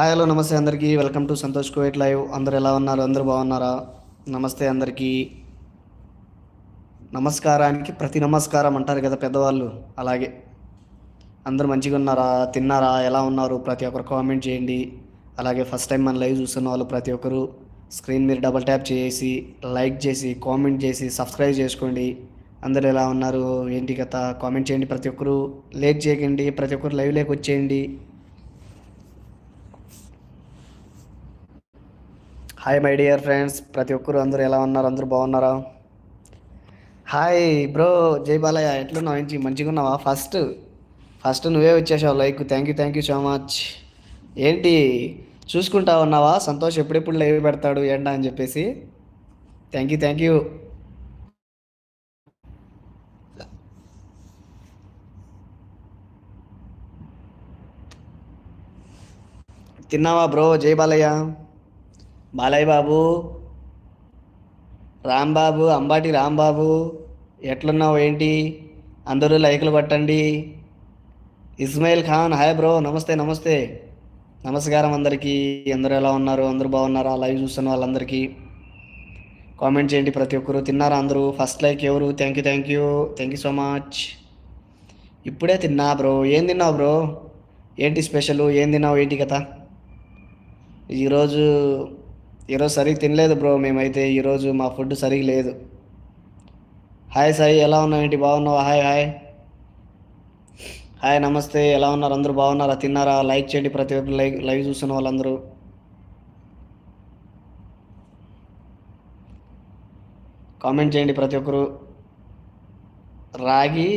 Hi hello నమస్తే అందరికీ. Welcome to Santosh కోవిట్ లైవ్ అందరు ఎలా ఉన్నారు? అందరూ బాగున్నారా? నమస్తే అందరికీ. నమస్కారానికి ప్రతి నమస్కారం అంటారు కదా పెద్దవాళ్ళు. అలాగే. అందరూ మంచిగా ఉన్నారా? తిన్నారా? ఎలా ఉన్నారు? ప్రతి ఒక్కరు కామెంట్ చేయండి. అలాగే ఫస్ట్ టైం మన లైవ్ చూస్తున్న వాళ్ళు ప్రతి ఒక్కరు స్క్రీన్ మీద డబల్ ట్యాప్ చేసి లైక్ చేసి కామెంట్ చేసి సబ్స్క్రైబ్ చేసుకోండి. అందరు ఎలా ఉన్నారు? ఏంటి కథ? కామెంట్ చేయండి ప్రతి ఒక్కరు. లేట్ చేయకండి. ప్రతి ఒక్కరు లైవ్ లేక వచ్చేయండి. హాయ్ మై డియర్ ఫ్రెండ్స్ ప్రతి ఒక్కరు అందరూ ఎలా ఉన్నారు? అందరూ బాగున్నారా? హాయ్ బ్రో జై బాలయ్య. ఎట్లున్నావు ఏంటి? మంచిగా ఉన్నావా ఫస్ట్ ఫస్ట్ నువ్వే వచ్చేసావు like thank you thank you so much ఏంటి? చూసుకుంటా ఉన్నావా? సంతోష్ ఎప్పుడెప్పుడు లైవ్ పెడతాడు? ఏంటా అని చెప్పేసి. థ్యాంక్ యూ థ్యాంక్ యూ తిన్నావా బ్రో జై బాలయ్య. బాలయ్య బాబు రాంబాబు అంబాటి రాంబాబు ఎట్లున్నావు ఏంటి? అందరూ లైకులు పట్టండి. ఇస్మాయిల్ ఖాన్ హాయ్ బ్రో నమస్తే నమస్తే. నమస్కారం అందరికీ. అందరూ ఎలా ఉన్నారు? అందరూ బాగున్నారా? లైవ్ చూస్తున్న వాళ్ళందరికీ. కామెంట్ చేయండి ప్రతి ఒక్కరు. తిన్నారా అందరూ? ఫస్ట్ లైక్ ఎవరు? Thank you thank you thank you so much ఇప్పుడే తిన్నా బ్రో. ఏం తిన్నావు బ్రో? ఏంటి స్పెషల్ ఏం తిన్నావు? ఏంటి కథ? ఈరోజు ఈరోజు సరిగ్గా తినలేదు బ్రో మేమైతే ఈరోజు మా ఫుడ్ సరిగ్గా లేదు. హాయ్ సాయి ఎలా ఉన్నావు ఏంటి? బాగున్నావా? Hi hi. హాయ్ నమస్తే. ఎలా ఉన్నారు? అందరూ బాగున్నారా? తిన్నారా? లైక్ చేయండి ప్రతి ఒక్కరు. లైవ్ లైవ్ చూస్తున్న వాళ్ళందరూ. కామెంట్ చేయండి ప్రతి ఒక్కరు. రాగి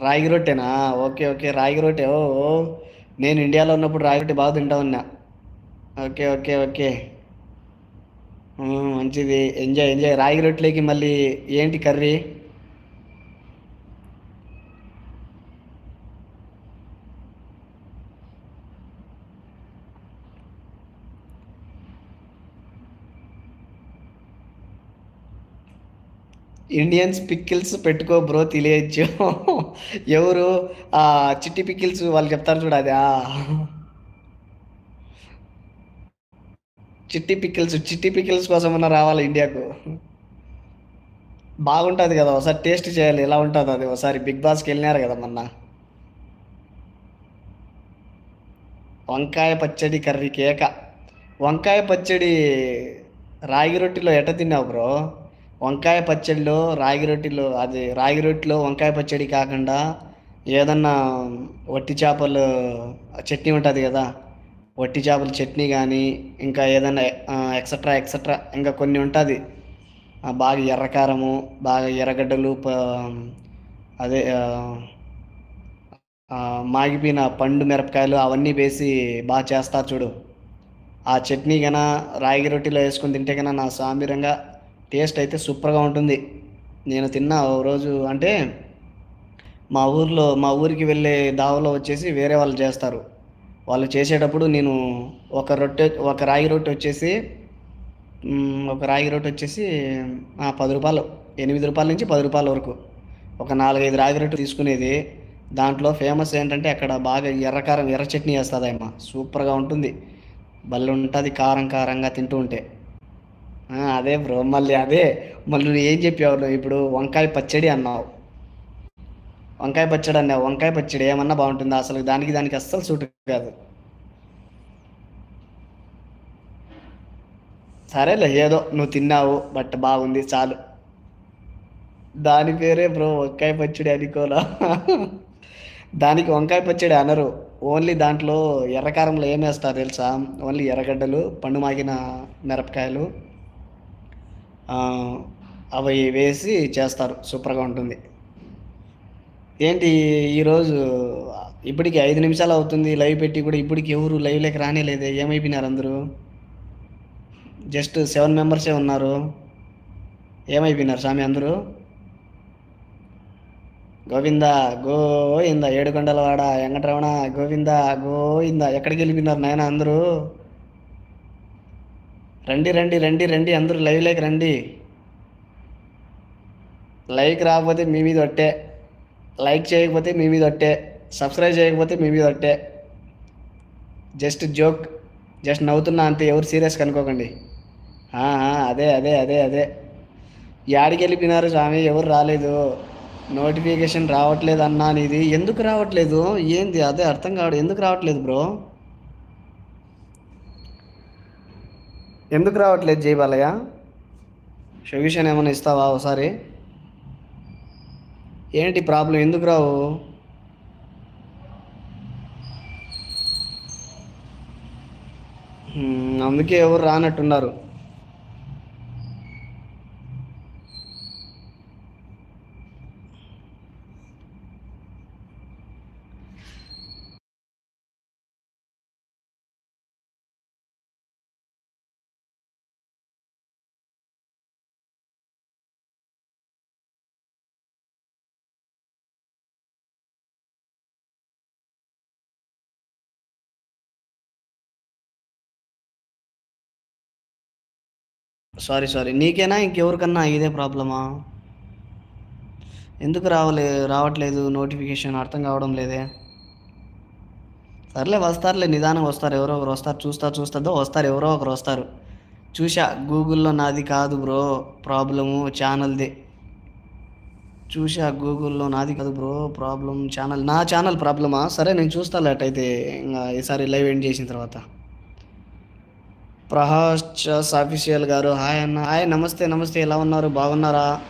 రాగి రొట్టెనా? Okay okay. రాగి రొట్టె. ఓ. నేను ఇండియాలో ఉన్నప్పుడు రాగి రొట్టె బాగా తింటా ఉన్నా. Okay okay okay. మంచిది. ఎంజాయ్ ఎంజాయ్ రాగి రొట్టెలకి మళ్ళీ ఏంటి కర్రీ? ఇండియన్స్ పికిల్స్ పెట్టుకో బ్రో తెలియచ్చు. ఎవరు? ఆ చిట్టి పిక్కిల్స్ వాళ్ళు చెప్తారు చూడాలి అది ఆ. చిట్టి పికిల్స్ చిట్టి పికిల్స్ కోసం ఉన్న రావాలి ఇండియాకు. బాగుంటుంది కదా ఒకసారి టేస్ట్ చేయాలి ఎలా ఉంటుంది అది? ఒకసారి బిగ్ బాస్కి వెళ్ళినారు కదా మొన్న. వంకాయ పచ్చడి కర్రీ కేక. వంకాయ పచ్చడి రాగి రొట్టెలో ఎట్ట తిన్నావు బ్రో? వంకాయ పచ్చడిలో రాగి రొట్టెలో అది రాగి రొట్టెలో వంకాయ పచ్చడి కాకుండా ఏదన్నా వట్టి చేపలు చట్నీ ఉంటుంది కదా? వట్టి చేపల చట్నీ కానీ ఇంకా ఏదైనా ఎక్సెట్రా ఎక్సెట్రా ఇంకా కొన్ని ఉంటుంది. బాగా ఎర్రకారము బాగా ఎర్రగడ్డలు అదే మాగిపోయిన పండు మిరపకాయలు అవన్నీ వేసి బాగా చేస్తారు చూడు. ఆ చట్నీ కన్నా రాగి రొట్టెలో వేసుకొని తింటే కన్నా నా సాంబీరంగా టేస్ట్ అయితే సూపర్గా ఉంటుంది. నేను తిన్నా ఓ రోజు అంటే మా ఊర్లో మా ఊరికి వెళ్ళే దావలో వచ్చేసి వేరే వాళ్ళు చేస్తారు. వాళ్ళు చేసేటప్పుడు నేను ఒక రొట్టె ఒక రాగి రొట్టె వచ్చేసి ఒక రాగి రొట్టె వచ్చేసి పది రూపాయలు ఎనిమిది రూపాయల నుంచి పది రూపాయల వరకు. ఒక నాలుగైదు రాగి రొట్టె తీసుకునేది. దాంట్లో ఫేమస్ ఏంటంటే అక్కడ బాగా ఎర్రకారం ఎర్ర చట్నీ వేస్తుంది సూపర్గా ఉంటుంది. భలే ఉంటుంది కారం కారంగా తింటూ ఉంటే. అదే బ్రో మళ్ళీ అదే. మళ్ళీ నువ్వు ఏం చెప్పావు ఇప్పుడు వంకాయ పచ్చడి అన్నావు. వంకాయ పచ్చడి అన్నావు వంకాయ పచ్చడి ఏమన్నా బాగుంటుందా? అసలు దానికి దానికి అస్సలు సూట్ కాదు. సరేలే ఏదో నువ్వు తిన్నావు బట్ బాగుంది చాలు. దాని పేరే బ్రో వంకాయ పచ్చడి అనుకోలా దానికి వంకాయ పచ్చడి అనరు. ఓన్లీ దాంట్లో ఎర్రకారంలో ఏం వేస్తారు తెలుసా? ఓన్లీ ఎర్రగడ్డలు పండు మాగిన మిరపకాయలు అవి వేసి చేస్తారు. సూపర్గా ఉంటుంది. ఏంటి ఈరోజు ఇప్పటికి ఐదు నిమిషాలు అవుతుంది లైవ్ పెట్టి కూడా ఇప్పటికి ఎవరు లైవ్లోకి రానేలేదే. ఏమైపోయినారు అందరూ? జస్ట్ సెవెన్ మెంబర్సే ఉన్నారు. ఏమైపోయినారు స్వామి అందరూ? గోవింద గోయింద ఏడుకొండలవాడ వెంకటరమణ గోవింద గోయింద ఎక్కడికి వెళ్ళిపోయినారు నాయన అందరూ? రండి రండి రండి రండి అందరూ లైవ్లోకి రండి. లైక్ రాకపోతే మీ మీద ఒట్టే. లైక్ చేయకపోతే మీ మీద ఒట్టే. సబ్స్క్రైబ్ చేయకపోతే మీ మీద ఒట్టే. జస్ట్ జోక్ జస్ట్ నవ్వుతున్నా అంతే. ఎవరు సీరియస్ కనుకోకండి అదే అదే అదే అదే. యాడికి వెళ్ళిపోయినారు స్వామి? ఎవరు రాలేదు. నోటిఫికేషన్ రావట్లేదు అన్నా ఇది ఎందుకు రావట్లేదు? ఏంది? అదే అర్థం కావడం ఎందుకు రావట్లేదు బ్రో? ఎందుకు రావట్లేదు జై బాలయ్య? సొల్యూషన్ ఏమైనా ఇస్తావా ఒకసారి? ఏంటి ప్రాబ్లం? ఎందుకు రావు? అందుకే ఎవరు రానట్టున్నారు. Sorry sorry. నీకేనా? ఇంకెవరికన్నా ఇదే ప్రాబ్లమా? ఎందుకు రావలే రావట్లేదు నోటిఫికేషన్? అర్థం కావడం లేదే. సర్లే వస్తారులే నిదానం వస్తారు. ఎవరో ఒకరు వస్తారు. చూస్తా చూస్తుందో వస్తారు. ఎవరో ఒకరు వస్తారు. చూసా గూగుల్లో నాది కాదు బ్రో. ప్రాబ్లము ఛానల్ది. చూసా గూగుల్లో నాది కాదు బ్రో. Problem channel. నా ఛానల్ ప్రాబ్లమా? సరే నేను చూస్తాను అట్టయితే. ఇంకా ఈసారి లైవ్ ఎండ్ చేసిన తర్వాత. ప్రహాష్ ఆఫీషియల్ గారు. హాయ్ అన్న. హాయ్ నమస్తే నమస్తే. ఎలా ఉన్నారు? బాగున్నారా?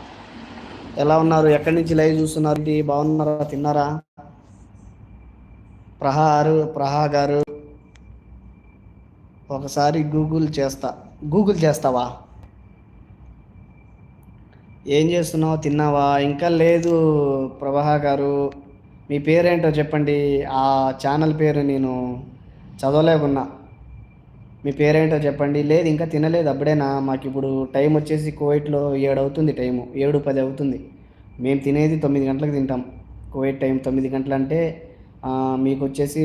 ఎలా ఉన్నారు? ఎక్కడి నుంచి లైవ్ చూస్తున్నారు? బాగున్నారా? తిన్నారా? ప్రహారు ప్రహా గారు. ఒకసారి గూగుల్ చేస్తా. గూగుల్ చేస్తావా? ఏం చేస్తున్నావు? తిన్నావా? ఇంకా లేదు ప్రభా గారు. మీ పేరేంటో చెప్పండి. ఆ ఛానల్ పేరు నేను చదవలేకున్నా. మీ పేరేంటో చెప్పండి. లేదు ఇంకా తినలేదు. అప్పుడేనా మాకు ఇప్పుడు టైం వచ్చేసి కువైట్లో ఏడు అవుతుంది టైము. ఏడు పది అవుతుంది. మేము తినేది తొమ్మిది గంటలకు తింటాం. కువైట్ టైం తొమ్మిది గంటలు అంటే మీకు వచ్చేసి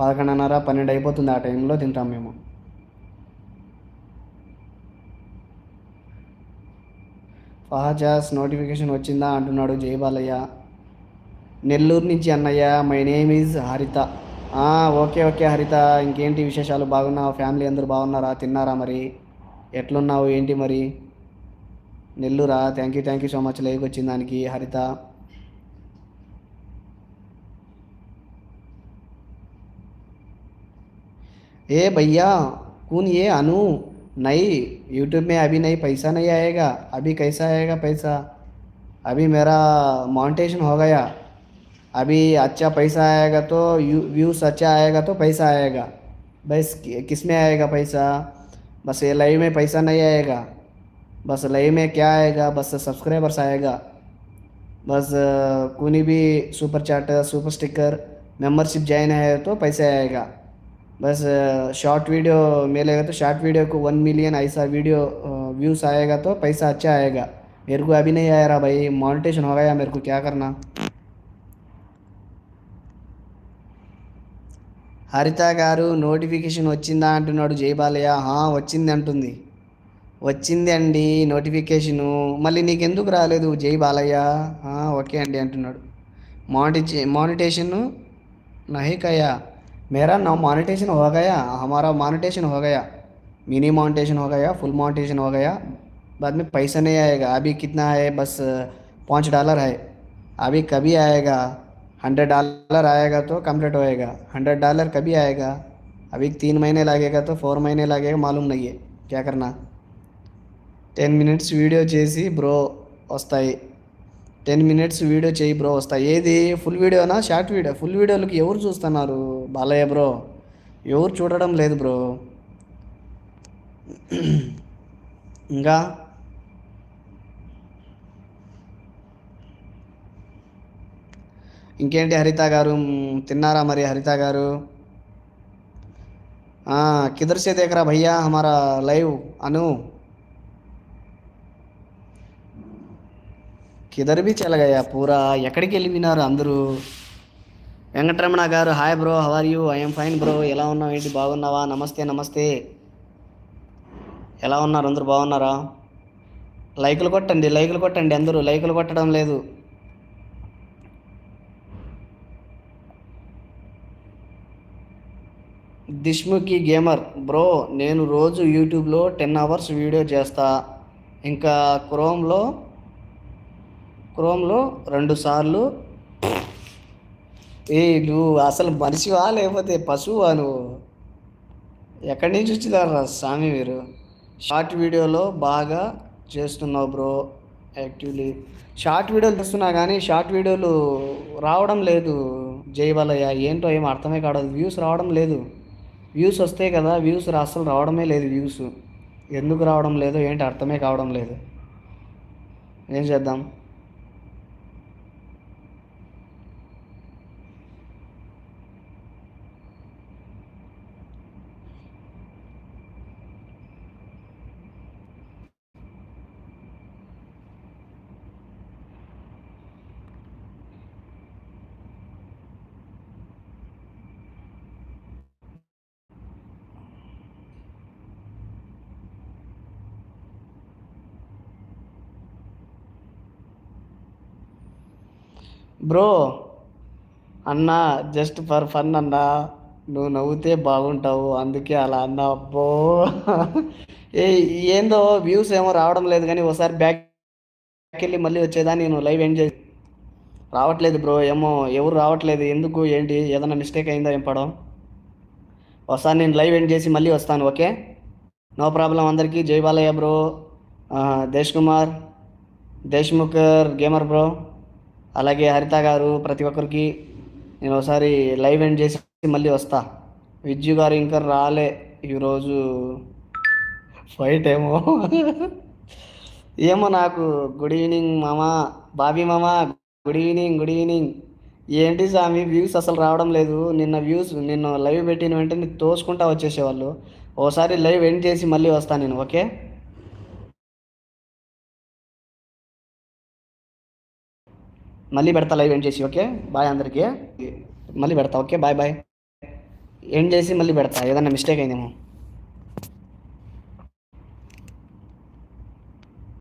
పదకొండున్నర పన్నెండు అయిపోతుంది ఆ టైంలో తింటాం మేము. ఫహాజాస్ నోటిఫికేషన్ వచ్చిందా అంటున్నాడు జయబాలయ్య. నెల్లూరు నుంచి అన్నయ్య my name is Haritha. Okay okay Haritha ఇంకేంటి విశేషాలు బాగున్నావు ఫ్యామిలీ అందరూ బాగున్నారా తిన్నారా మరి ఎట్లున్నావు ఏంటి మరి నెల్లూరా thank you thank you so much లైవ్కి వచ్చిన దానికి హరిత ए भैया कौन ये अनु नहीं यूट्यूब में अभी नहीं पैसा नहीं आएगा अभी कैसा आएगा पैसा अभी मेरा मोनेटाइजेशन हो गया अभी अच्छा पैसा आएगा तो व्यूज़ अच्छा आएगा तो पैसा आएगा। बस किसमें आएगा पैसा? बस ये लाइव में पैसा नहीं आएगा। बस लाइव में क्या आएगा? बस सब्सक्राइबर्स आएगा। बस, कोई भी super chat super sticker membership join है तो पैसे आएगा। बस शॉर्ट वीडियो मिलेगा तो शॉर्ट वीडियो को वन मिलियन ऐसा वीडियो व्यूज़ आएगा तो पैसा अच्छा आएगा। मेरे को अभी नहीं आ रहा भाई मोनेटेशन हो गया, मेरे को क्या करना? హరిత గారు నోటిఫికేషన్ వచ్చిందా అంటున్నాడు జై బాలయ్య "హా, వచ్చింది అంటుంది వచ్చింది అండి నోటిఫికేషను మళ్ళీ నీకెందుకు రాలేదు జై బాలయ్య "ఆ, ఓకే అండి అంటున్నాడు మానిటి మానిటేషన్ नहीं कया मेरा नाम मोनेटेशन हो गया हमारा मोनेटेशन हो गया मिनी मोनेटेशन हो गया फुल मोनेटेशन हो गया बाद में पैसा नहीं आएगा अभी कितना है बस पाँच डॉलर है अभी कभी आएगा हंड्रेड डॉलर आएगा तो कंप्लीट होएगा हंड्रेड डॉलर कभी आएगा अभी तीन महीने लगेगा तो फोर महीने लगेगा मालूम नहीं है क्या करना టెన్ మినిట్స్ వీడియో చేసి బ్రో వస్తాయి టెన్ మినిట్స్ వీడియో చేయి బ్రో వస్తాయి ఏది ఫుల్ వీడియోనా షార్ట్ వీడియో ఫుల్ వీడియోలకి ఎవరు చూస్తున్నారు బాలయ్య బ్రో ఎవరు చూడడం లేదు బ్రో ఇంకా ఇంకేంటి హరిత గారు? తిన్నారా మరి హరిత గారు? కిదర్ సే భయ్యా హమారా లైవ్ అను. కిదర్ బి చెలగయ్యా పూరా ఎక్కడికి వెళ్ళిపోయినారు అందరూ? వెంకటరమణ గారు hi bro how are you? I'm fine bro ఎలా ఉన్నావు? ఏంటి బాగున్నావా? నమస్తే నమస్తే. ఎలా ఉన్నారు? అందరూ బాగున్నారా? లైకులు కొట్టండి లైకులు కొట్టండి అందరూ లైకులు కొట్టడం లేదు. దిష్ముఖి గేమర్. బ్రో నేను రోజు యూట్యూబ్లో టెన్ అవర్స్ వీడియో చేస్తా. ఇంకా క్రోమ్లో క్రోమ్లో రెండు సార్లు. ఏ నువ్వు అసలు మనిషివా లేకపోతే పశువా నువ్వు? ఎక్కడి నుంచి వచ్చిదారా స్వామి మీరు? షార్ట్ వీడియోలో బాగా చేస్తున్నావు బ్రో యాక్టివ్లీ. షార్ట్ వీడియోలు చేస్తున్నా కానీ షార్ట్ వీడియోలు రావడం లేదు జై బాలయ్య ఏంటో ఏం అర్థమే కావడం వ్యూస్ రావడం లేదు. వ్యూస్ వస్తే కదా వ్యూస్ అసలు రావడమే లేదు వ్యూస్. ఎందుకు రావడం లేదు ఏంటి అర్థమే కావడం లేదు. ఏం చేద్దాం? బ్రో అన్నా జస్ట్ ఫర్ ఫన్ అన్నా నువ్వు నవ్వుతే బాగుంటావు అందుకే అలా అన్నా అబ్బో. ఏ ఏందో వ్యూస్ ఏమో రావడం లేదు కానీ ఒకసారి బ్యాక్ వెళ్ళి మళ్ళీ వచ్చేదా నేను లైవ్ ఎండ్ చేసి. రావట్లేదు బ్రో ఏమో ఎవరు రావట్లేదు ఎందుకు ఏంటి ఏదైనా మిస్టేక్ అయిందా ఏం ఒకసారి నేను లైవ్ ఎండ్ చేసి మళ్ళీ వస్తాను ఓకే? నో ప్రాబ్లం అందరికీ Jai Balayya bro. Desh Kumar Deshmukhar gamer bro. అలాగే హరిత గారు ప్రతి ఒక్కరికి నేను ఒకసారి లైవ్ ఎండ్ చేసి మళ్ళీ వస్తా. విజ్జు గారు ఇంకా రాలే ఈరోజు. ఫైట్ ఏమో. ఏమో నాకు గుడ్ ఈవినింగ్ మామా బాబీ మామా గుడ్ ఈవినింగ్ గుడ్ ఈవినింగ్. ఏంటి స్వామి వ్యూస్ అసలు రావడం లేదు. నిన్న వ్యూస్ నిన్న లైవ్ పెట్టిన వెంటనే తోసుకుంటా వచ్చేసేవాళ్ళు. ఓసారి లైవ్ ఎండ్ చేసి మళ్ళీ వస్తాను నేను ఓకే? మళ్ళీ పెడతా లైవ్ ఎండ్ చేసి ఓకే బాయ్ అందరికీ. మళ్ళీ పెడతా ఓకే బాయ్ బాయ్ ఎండ్ చేసి మళ్ళీ పెడతా ఏదన్నా మిస్టేక్ అయిందేమో.